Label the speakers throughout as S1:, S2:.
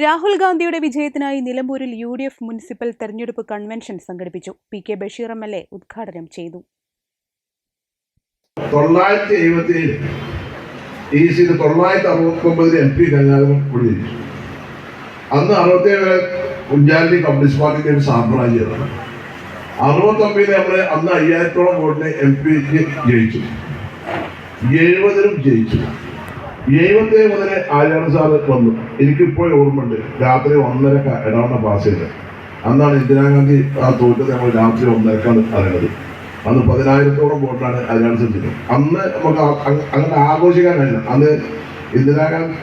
S1: Rahul ഗാന്ധിയുടെ വിജയത്തിനായി നിലമ്പൂരിൽ യു ഡി എഫ് മുനിസിപ്പൽ തെരഞ്ഞെടുപ്പ് കൺവെൻഷൻ സംഘടിപ്പിച്ചു. P K Basheer M L A ഉദ്ഘാടനം ചെയ്തു.
S2: തൊള്ളായിരത്തി എഴുപത്തി ഈ സീറ്റ് തൊള്ളായിരത്തി അറുപത്തി എം കൂടി അന്ന് അറുപത്തേഴ് കുഞ്ചാലി കമ്മ്യൂണിസ്റ്റ് പാർട്ടിയുടെ ഒരു സാമ്രാജ്യമാണ്. അറുപത്തൊമ്പതിൽ നമ്മൾ അന്ന് അയ്യായിരത്തോളം വോട്ടിന് എം പിക്ക് ജയിച്ചു. എഴുപതിലും ജയിച്ചു. എഴുപത്തേഴ് മുതൽ ആര്യാട് സാറ് വന്നു. എനിക്കിപ്പോഴും ഓർമ്മയുണ്ട്. രാത്രി ഒന്നര ഇടവണ്ണ പാസ് ചെയ്തത്. അന്നാണ് ഇന്ദിരാഗാന്ധി ആ തോറ്റത് നമ്മൾ രാത്രി ഒന്നരക്കാണ് അറിയുന്നത് അന്ന് പതിനായിരത്തോളം വോട്ടാണ് ആര്യാട് സഞ്ചിത് അന്ന് നമുക്ക് അങ്ങനെ ആഘോഷിക്കാൻ കഴിയില്ല. അന്ന് ഇന്ദിരാഗാന്ധി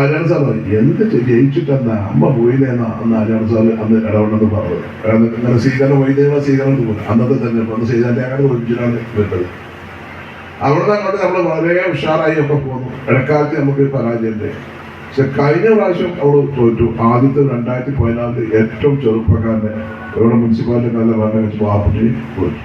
S2: ആര്യാട് സാർ പറയും എന്ത് ജയിച്ചിട്ടെന്താ അമ്മ പോയില്ലേന്നാ അന്ന് ആര്യാട് സാർ അന്ന് ഇടപെടുന്നത് പറഞ്ഞത് കാരണം സ്വീകരണം വൈദ്യുത സ്വീകരണം അന്നത്തെ തന്നെ അന്ന് ശ്രീധരനെ വിളിച്ചിട്ടാണ് വരുന്നത്. അവിടെ അങ്ങോട്ട് നമ്മൾ വളരെ ഉഷാറായി ഒക്കെ പോന്നു. ഇടക്കാലത്ത് നമുക്ക് പരാജയമുണ്ട്. പക്ഷെ കഴിഞ്ഞ പ്രാവശ്യം അവൾ തോറ്റു. ആദ്യത്തെ രണ്ടായിരത്തി പതിനാലിൽ ഏറ്റവും ചെറുപ്പക്കാരനെ ഇവിടെ മുനിസിപ്പാലിറ്റി നല്ല ഭരണം പാർട്ടി തോറ്റു.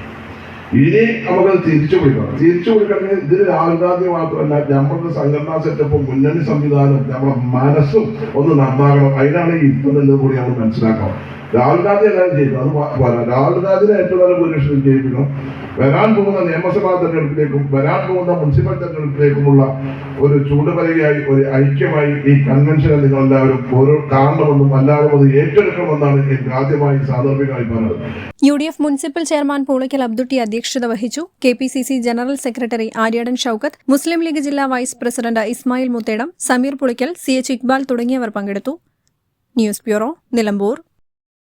S2: ഇനി നമുക്കത് തിരിച്ചു പിടിക്കണം തിരിച്ചു പിടിക്കണമെങ്കിൽ ഇതിൽ രാഹുൽ ഗാന്ധി മാത്രമല്ല നമ്മുടെ സംഘടനാ സെറ്റപ്പും മുന്നണി സംവിധാനം നമ്മുടെ മനസ്സും ഒന്ന് നന്നാകണം. അതിനാണ് ഈ എന്നത് കൂടി നമ്മൾ മനസ്സിലാക്കണം. രാഹുൽ ഗാന്ധി എല്ലാം ചെയ്തു അത് രാഹുൽ ഗാന്ധിനെ ഏറ്റവും നല്ല ഭൂരിപക്ഷത്തിൽ ജയിപ്പിക്കണം വരാൻ പോകുന്ന നിയമസഭാ തെരഞ്ഞെടുപ്പിലേക്കും വരാൻ പോകുന്ന മുനിസിപ്പൽ തെരഞ്ഞെടുപ്പിലേക്കുമുള്ള ഒരു ചൂടുപലകയായി ഒരു ഐക്യമായി ഈ കൺവെൻഷനെ നിങ്ങൾ എല്ലാവരും ഓരോ കാണണമെന്നും എല്ലാവരും അത് ഏറ്റെടുക്കണമെന്നാണ് എനിക്ക് ആദ്യമായി സാന്ദർഭികമായി പറഞ്ഞത്
S3: U D F municipal chairman Pulikkal Abdutty അധ്യക്ഷത വഹിച്ചു. K P C C general secretary Aryadan Shoukath Muslim League ജില്ലാ vice president Ismail Moothedam Sameer Pulikkal C H Iqbal തുടങ്ങിയവർ പങ്കെടുത്തു. News bureau Nilambur.